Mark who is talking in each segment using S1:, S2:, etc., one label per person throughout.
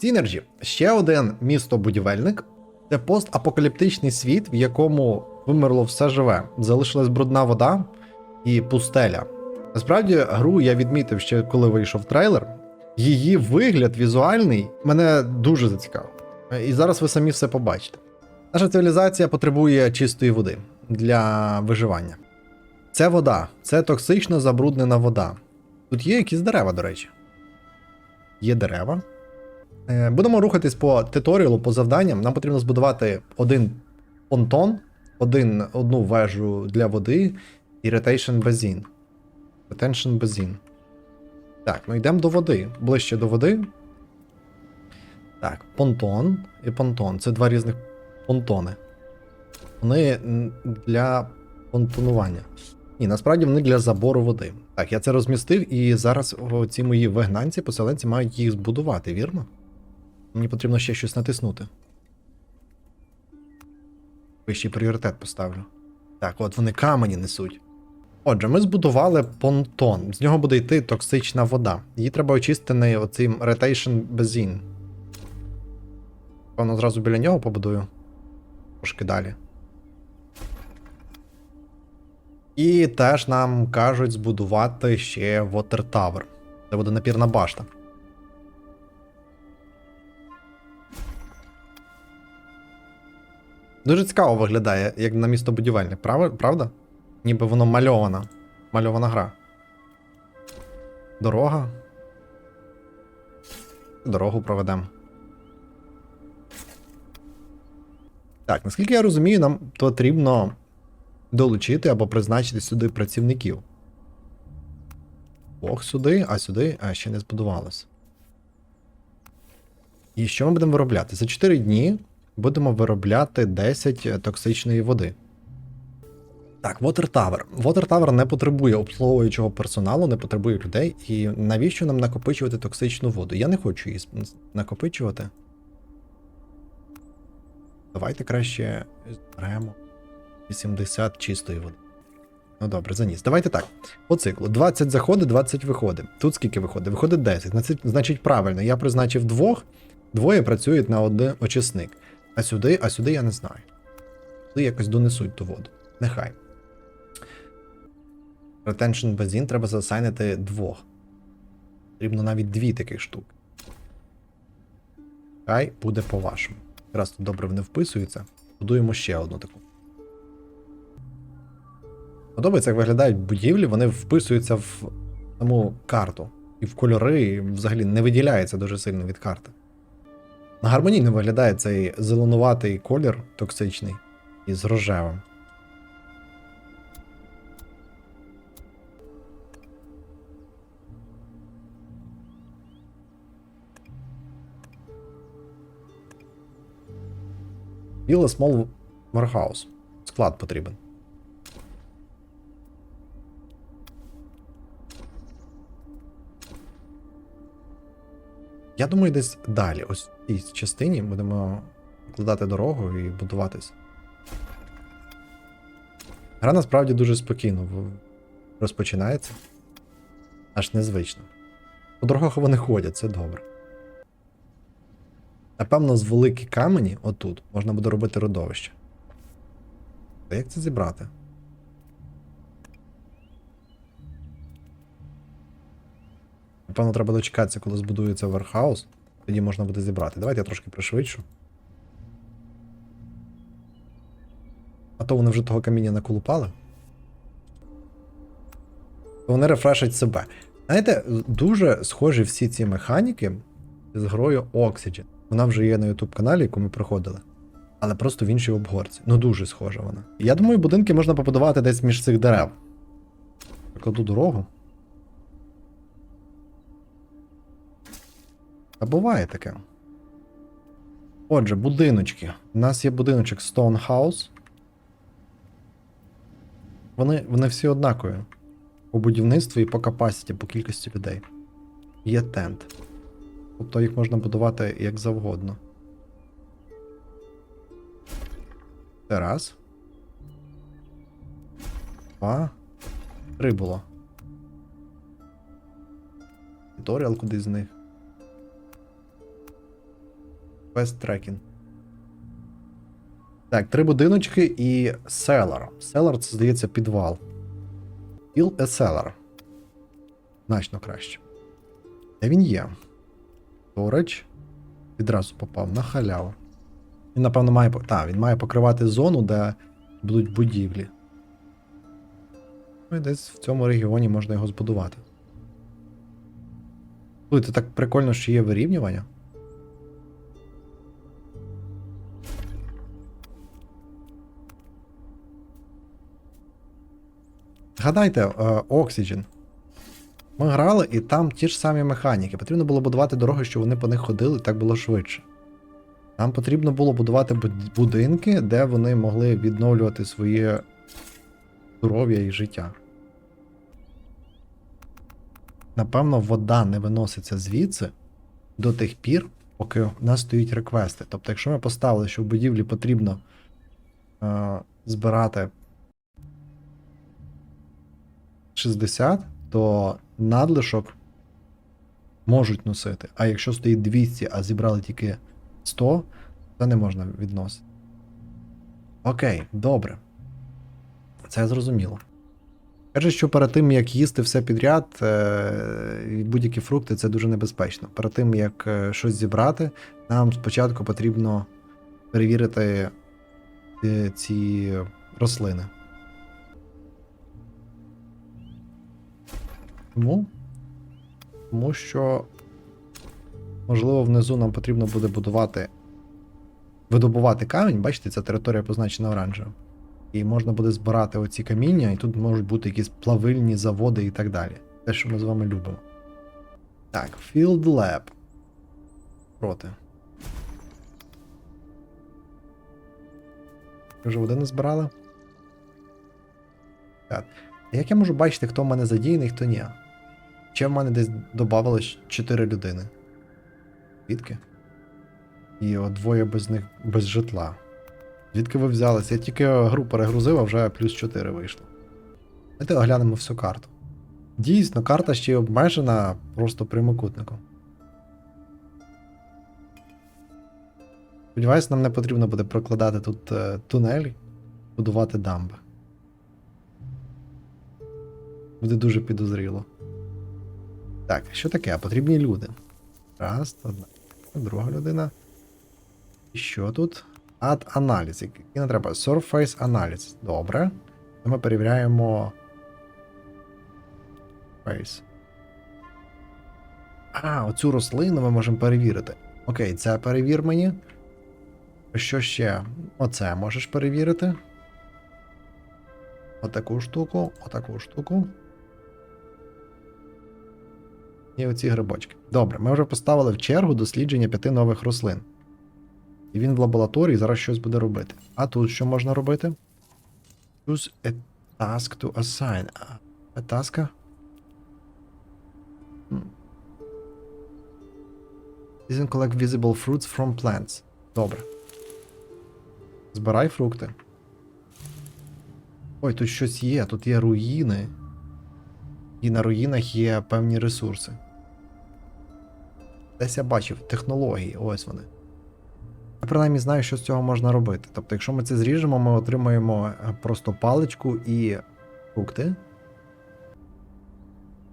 S1: Сінерджі ще один місто-будівельник. Це постапокаліптичний світ, в якому вимерло все живе. Залишилась брудна вода і пустеля. Насправді, гру я відмітив ще коли вийшов трейлер. Її вигляд візуальний мене дуже зацікавив. І зараз ви самі все побачите. Наша цивілізація потребує чистої води для виживання. Це вода, це токсично забруднена вода. Тут є якісь дерева, до речі. Є дерева. Е, Будемо рухатись по туторіалу, по завданням. Нам потрібно збудувати один понтон, один, одну вежу для води і retention basin. Retention basin. Так, ну йдемо до води. Ближче до води. Так, понтон і понтон. Це два різних понтони. Вони для понтонування. Ні, насправді вони для забору води. Так, я це розмістив, і зараз ці мої вигнанці, поселенці мають їх збудувати, вірно? Мені потрібно ще щось натиснути. Вищий пріоритет поставлю. Так, от вони камені несуть. Отже, ми збудували понтон. З нього буде йти токсична вода. Її треба очистити на оцим Retation Basin. Певно, зразу біля нього побудую. Трошки далі. І теж нам кажуть збудувати ще Water Tower. Це буде напірна башта. Дуже цікаво виглядає, як на місто будівельник, прав- правда? Ніби воно мальована. Мальована гра. Дорога. Дорогу проведемо. Так, наскільки я розумію, нам потрібно долучити або призначити сюди працівників. Ох, сюди, а сюди, а ще не збудувалось. І що ми будемо виробляти? За 4 дні будемо виробляти 10 токсичної води. Так, Water Tower. Water Tower не потребує обслуговуючого персоналу, не потребує людей. І навіщо нам накопичувати токсичну воду? Я не хочу її накопичувати. Давайте краще зберемо 80 чистої води. Ну добре, заніс. Давайте так. По циклу. 20 заходить, 20 виходить. Тут скільки виходить? Виходить 10. Значить, значить правильно, я призначив двох, двоє працюють на один очисник. А сюди, а сюди я не знаю. Сюди якось донесуть ту воду. Нехай. Retention Basin треба засайнити двох. Потрібно навіть дві таких штуки. Хай буде по-вашому. Якраз тут добре вони вписуються. Будуємо ще одну таку. Подобається, як виглядають будівлі, вони вписуються в саму карту. І в кольори, і взагалі не виділяється дуже сильно від карти. Гармонійно виглядає цей зеленуватий колір токсичний із рожевим. Біле Small Warehouse. Склад потрібен. Я думаю, десь далі. Ось в цій частині будемо вкладати дорогу і будуватись. Гра насправді дуже спокійно розпочинається. Аж незвично. По дорогах вони ходять, це добре. Напевно, з великі камені, отут, можна буде робити родовище. А як це зібрати? Напевно, треба дочекатися, коли збудується верхаус. Тоді можна буде зібрати. Давайте я трошки пришвидшу. А то вони вже того каміння наколупали. То вони рефрешать себе. Знаєте, дуже схожі всі ці механіки з грою Oxygen. Вона вже є на YouTube каналі, яку ми проходили. Але просто в іншій обгорці. Ну дуже схожа вона. Я думаю, будинки можна побудувати десь між цих дерев. Прикладу дорогу. А буває таке. Отже, будиночки. У нас є будиночок Stone House. Вони, вони всі однакові. По будівництву і по капасіті, по кількості людей. Є тент. Тобто їх можна будувати як завгодно. Це раз. Два. Три було. Туторіал куди з них. Quest tracking. Так, три будиночки і селар. Селар це, здається, підвал. Build a cellar. Значно краще. Де він є? Storage. Відразу попав на халяву. Він, напевно, має. Так, він має покривати зону, де будуть будівлі. Ну і десь в цьому регіоні можна його збудувати. Слухайте, так прикольно, що є вирівнювання. Згадайте, Oxygen. Ми грали, і там ті ж самі механіки. Потрібно було будувати дороги, щоб вони по них ходили, так було швидше. Нам потрібно було будувати будинки, де вони могли відновлювати своє здоров'я і життя. Напевно, вода не виноситься звідси до тих пір, поки в нас стоять реквести. Тобто, якщо ми поставили, що в будівлі потрібно е, збирати 60, то надлишок можуть носити. А якщо стоїть 200, а зібрали тільки 100, це не можна відносити. Окей, добре. Це зрозуміло. Каже, що перед тим, як їсти все підряд, е, будь-які фрукти це дуже небезпечно. Перед тим, як е, щось зібрати, нам спочатку потрібно перевірити е, ці рослини. Тому, тому що, можливо, внизу нам потрібно буде будувати, видобувати камінь. Бачите, ця територія позначена оранжевим. І можна буде збирати оці каміння, і тут можуть бути якісь плавильні заводи і так далі. Те, що ми з вами любимо. Так, Field Lab. Проти. Вже води не збирали? Так. Як я можу бачити, хто в мене задіяний, хто ні? Ще в мене десь додавалось 4 людини. Звідки? І от двоє без них без житла. Звідки ви взялися? Я тільки гру перегрузив, а вже плюс 4 вийшло. Давайте оглянемо всю карту. Дійсно, карта ще й обмежена просто прямокутником. Сподіваюсь, нам не потрібно буде прокладати тут е, тунелі, будувати дамби. Буде дуже підозріло. Так, що таке? Потрібні люди. Раз, одна. Друга людина. І що тут? Add аналіз. Який не треба? Surface аналіз. Добре. Ми перевіряємо. Face. А, оцю рослину ми можемо перевірити. Окей, це перевір мені. Що ще? Оце можеш перевірити. Отаку штуку, отаку штуку. І оці грибочки. Добре, ми вже поставили в чергу дослідження п'яти нових рослин. І він в лабораторії зараз щось буде робити. А тут що можна робити? Choose a task to assign. А таска? Doesn't collect visible fruits from plants. Добре. Збирай фрукти. Ой, тут щось є, тут є руїни. І на руїнах є певні ресурси. Десь я бачив технології, ось вони. Я принаймні знаю, що з цього можна робити. Тобто, якщо ми це зріжемо, ми отримаємо е, просто паличку і фрукти.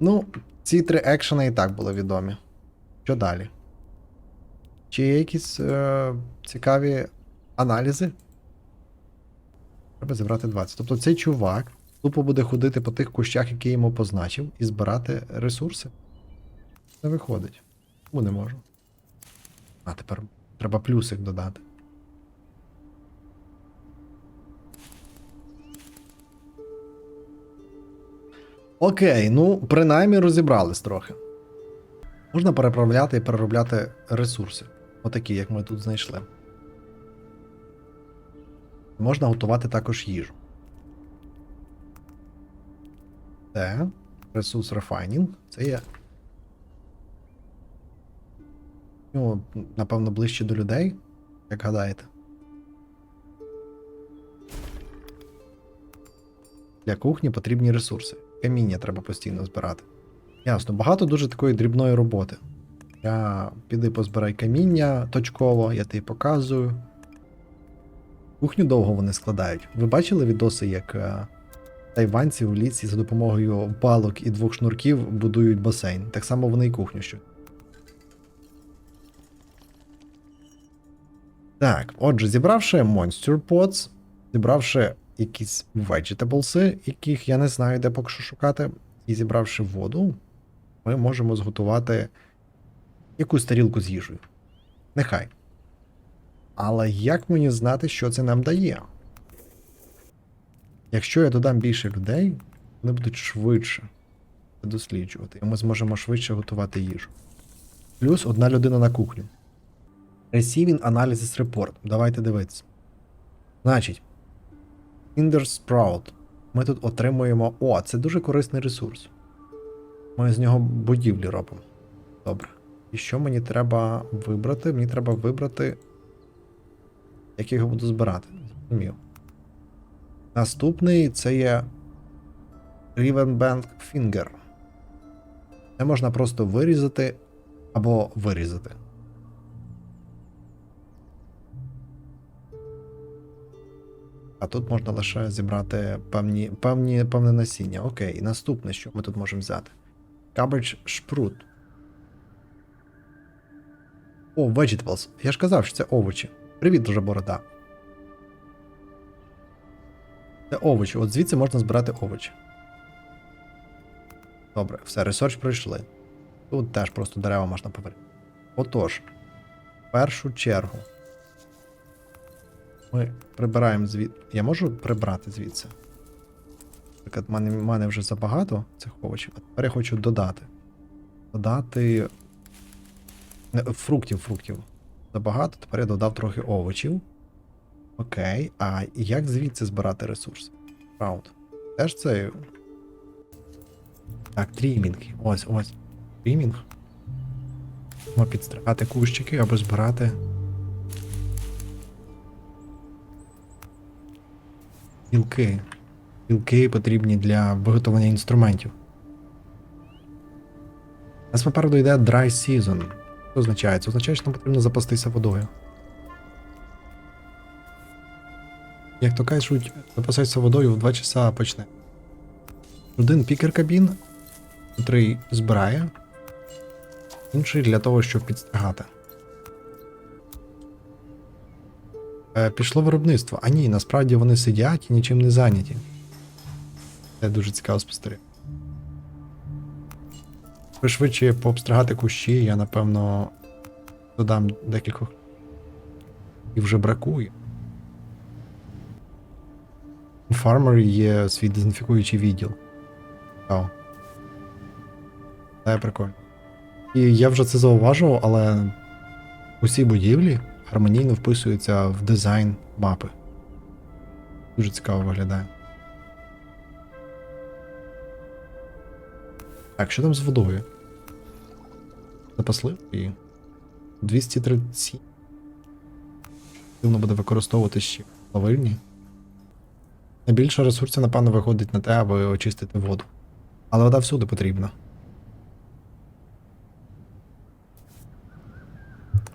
S1: Ну, ці три екшени і так були відомі. Що далі? Чи є якісь е, цікаві аналізи? Треба зібрати 20. Тобто цей чувак тупо буде ходити по тих кущах, які йому позначив, і збирати ресурси. Не виходить. Чому не можу? А, тепер треба плюсик додати. Окей, ну, принаймні розібрались трохи. Можна переправляти і переробляти ресурси. Отакі, як ми тут знайшли. Можна готувати також їжу. Це ресурс рефайнінг. Це є. Ну, напевно, ближче до людей, як гадаєте. Для кухні потрібні ресурси. Каміння треба постійно збирати. Ясно, багато дуже такої дрібної роботи. Я піди позбирай каміння точково, я тобі показую. Кухню довго вони складають. Ви бачили відоси, як е, тайванці в лісі за допомогою палок і двох шнурків будують басейн. Так само вони і кухню що. Так, отже, зібравши Monster Pots, зібравши якісь vegetables, яких я не знаю, де поки що шукати, і зібравши воду, ми можемо зготувати якусь тарілку з їжею. Нехай. Але як мені знати, що це нам дає? Якщо я додам більше людей, вони будуть швидше досліджувати, і ми зможемо швидше готувати їжу. Плюс одна людина на кухню. Receiving Analysis Report. Давайте дивитися. Значить, Cinder Sprout. Ми тут отримуємо. О, це дуже корисний ресурс. Ми з нього будівлі робимо. Добре. І що мені треба вибрати? Мені треба вибрати. Як я його буду збирати. Зрозумів. Наступний це є Rivenbank Finger. Це можна просто вирізати або вирізати. А тут можна лише зібрати певні, певні, певне насіння. Окей, і наступне, що ми тут можемо взяти? Cabbage Sprout. О, vegetables. Я ж казав, що це овочі. Привіт, дуже борода. Це овочі. От звідси можна збирати овочі. Добре, все, ресерч пройшли. Тут теж просто дерева можна повернути. Отож, в першу чергу. Ми прибираємо звідси. Я можу прибрати звідси? Наприклад, в мене, мене вже забагато цих овочів, а тепер я хочу додати. Додати. Фруктів, фруктів. Забагато, тепер я додав трохи овочів. Окей. А як звідси збирати ресурси? Раунд. Теж це. Так, трімінг. Ось, ось. Трімінг. Можемо підстригати кущики або збирати. Гілки. Гілки потрібні для виготовлення інструментів. Нас попереду йде Dry Season. Що означає? Це означає, що нам потрібно запастися водою. Як то кажуть, запасатися водою в 2 часа почне. Один пікер кабін, котрий збирає, інший для того, щоб підстригати. Пішло виробництво. А ні, насправді вони сидять і нічим не зайняті. Це дуже цікаво спостерігати. Ви швидше пообстригати кущі, я напевно додам декількох. І вже бракує. У фармер є свій дезінфікуючий відділ. Цікаво. Це прикольно. І я вже це зауважував, але усі будівлі гармонійно вписуються в дизайн мапи. Дуже цікаво виглядає. Так, що там з водою? Запасли і 237. Активно буде використовувати ще плавильні. Найбільше ресурсів, напевно, виходить на те, аби очистити воду. Але вода всюди потрібна.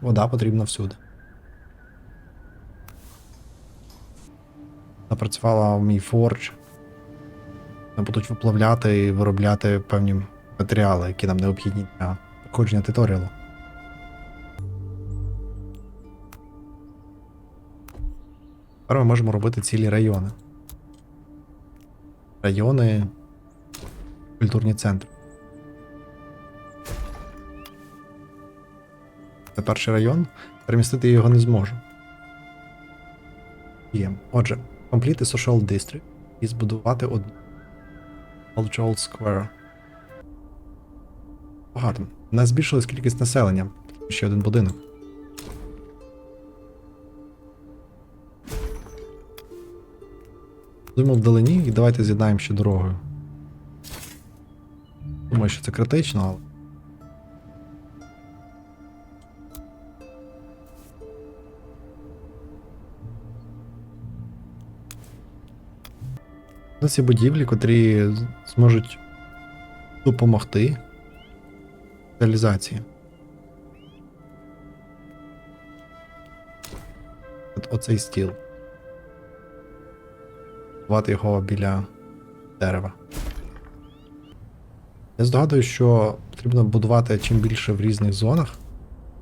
S1: Вода потрібна всюди. Напрацювала мій фордж. Ми будуть виплавляти і виробляти певні матеріали, які нам необхідні для проходження туторіалу. Тепер ми можемо робити цілі райони. Райони, культурні центри. Це перший район. Перемістити його не зможу. Є. Отже, Complete Social District і збудувати одну. Old Square. Багато. У нас збільшилась кількість населення. Ще один будинок. Будемо вдалині і давайте з'єднаємо ще дорогою. Думаю, що це критично, але. ці будівлі, котрі зможуть допомогти реалізації. От Оцей стіл. Бувати його біля дерева. Я здогадую, що потрібно будувати чим більше в різних зонах,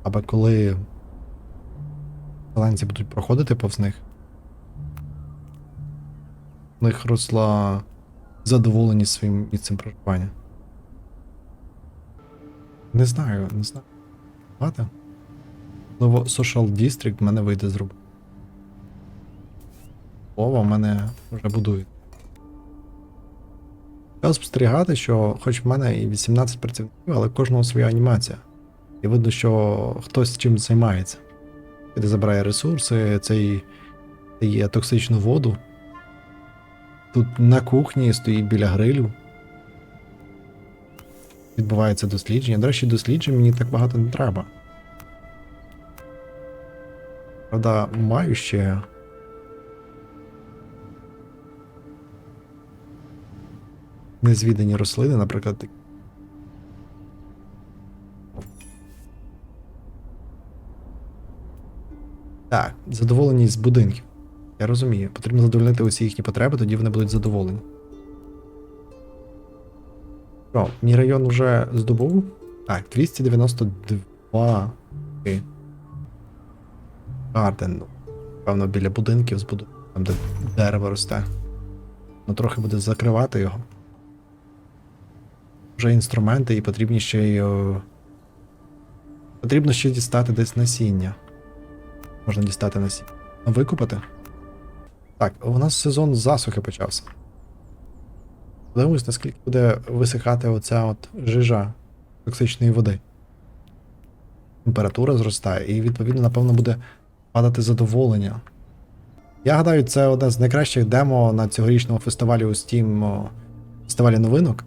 S1: аби коли. Таланці будуть проходити повз них. Них росла задоволеність своїм місцем проживання. Не знаю, не знаю. Ладно. Можливо, Social District в мене вийде зробити. Ова в мене вже будують. Треба спостерігати, що хоч в мене і 18 працівників, але кожного своя анімація. І видно, що хтось чим займається. Де забирає ресурси, цей є токсичну воду. Тут на кухні стоїть біля грилю. Відбувається дослідження. До речі, досліджень мені так багато не треба. Правда, маю ще. Незвідані рослини, наприклад. Так, задоволеність з будинків. Я розумію. Потрібно задовольнити усі їхні потреби, тоді вони будуть задоволені. Що, мій район вже здобув? Так, 292. Окей. Гарден. Певно, біля будинків збуду. Там, де дерево росте. Ну, трохи буде закривати його. Вже інструменти і потрібні ще й. Потрібно ще дістати десь насіння. Можна дістати насіння. Викупати? Так, у нас сезон засухи почався. Подивимось, наскільки буде висихати оця от жижа токсичної води. Температура зростає, і відповідно, напевно, буде падати задоволення. Я гадаю, це одне з найкращих демо на цьогорічному фестивалі у Steam фестивалі новинок.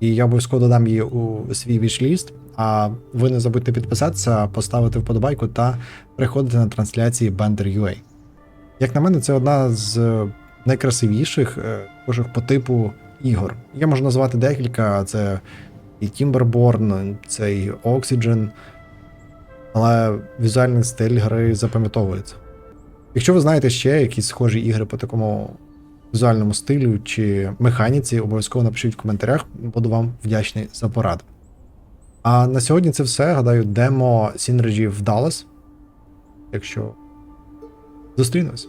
S1: І я обов'язково додам її у свій вішліст. А ви не забудьте підписатися, поставити вподобайку та приходити на трансляції Bender.ua. Як на мене, це одна з е, найкрасивіших, е, схожих по типу ігор. Я можу назвати декілька: це і Timberborn, це і Oxygen, але візуальний стиль гри запам'ятовується. Якщо ви знаєте ще якісь схожі ігри по такому візуальному стилю чи механіці, обов'язково напишіть в коментарях, буду вам вдячний за пораду. А на сьогодні це все. Гадаю, демо Synergy вдалось. Якщо зустрінемось.